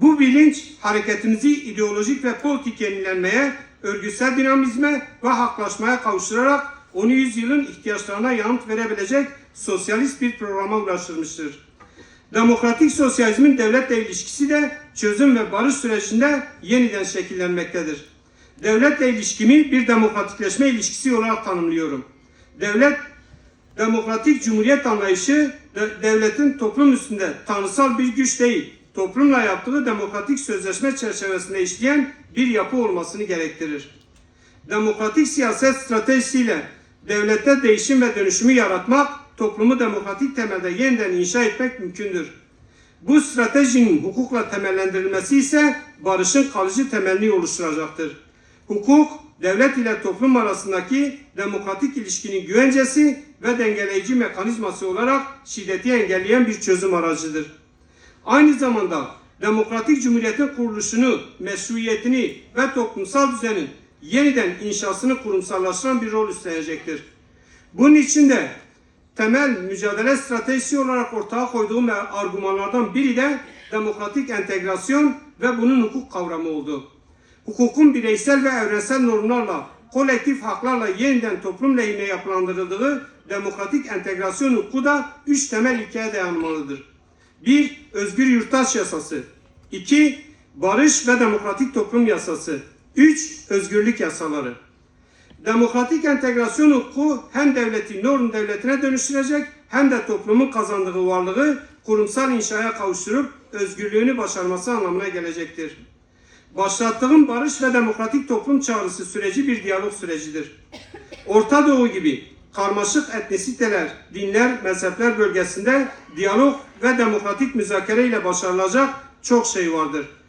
Bu bilinç hareketimizi ideolojik ve politik yenilenmeye, örgütsel dinamizme ve haklaşmaya kavuşturarak 10. yüzyılın ihtiyaçlarına yanıt verebilecek sosyalist bir programa ulaştırmıştır. Demokratik sosyalizmin devletle ilişkisi de çözüm ve barış sürecinde yeniden şekillenmektedir. Devletle ilişkimi bir demokratikleşme ilişkisi olarak tanımlıyorum. Devlet, demokratik cumhuriyet anlayışı de- devletin toplum üstünde tanrısal bir güç değil, toplumla yaptığı demokratik sözleşme çerçevesinde işleyen bir yapı olmasını gerektirir. Demokratik siyaset stratejisiyle devlette değişim ve dönüşümü yaratmak, toplumu demokratik temelde yeniden inşa etmek mümkündür. Bu stratejinin hukukla temellendirilmesi ise barışın kalıcı temelini oluşturacaktır. Hukuk, devlet ile toplum arasındaki demokratik ilişkinin güvencesi ve dengeleyici mekanizması olarak şiddeti engelleyen bir çözüm aracıdır. Aynı zamanda demokratik cumhuriyetin kuruluşunu, meşruiyetini ve toplumsal düzenin yeniden inşasını kurumsallaştıran bir rol üstlenecektir. Bunun için de temel mücadele stratejisi olarak ortaya koyduğum argümanlardan biri de demokratik entegrasyon ve bunun hukuk kavramı oldu. Hukukun bireysel ve evrensel normlarla, kolektif haklarla yeniden toplum lehine yapılandırıldığı demokratik entegrasyon hukuku da üç temel ilkeye dayanmalıdır. 1. Özgür Yurttaş Yasası 2. Barış ve Demokratik Toplum Yasası 3. Özgürlük Yasaları Demokratik entegrasyon hukuku hem devleti norm devletine dönüştürecek hem de toplumun kazandığı varlığı kurumsal inşaya kavuşturup özgürlüğünü başarması anlamına gelecektir. Başlattığım barış ve demokratik toplum çağrısı süreci bir diyalog sürecidir. Orta Doğu gibi karmaşık etnisiteler, dinler, mezhepler bölgesinde diyalog ve demokratik müzakere ile başarılacak çok şey vardır.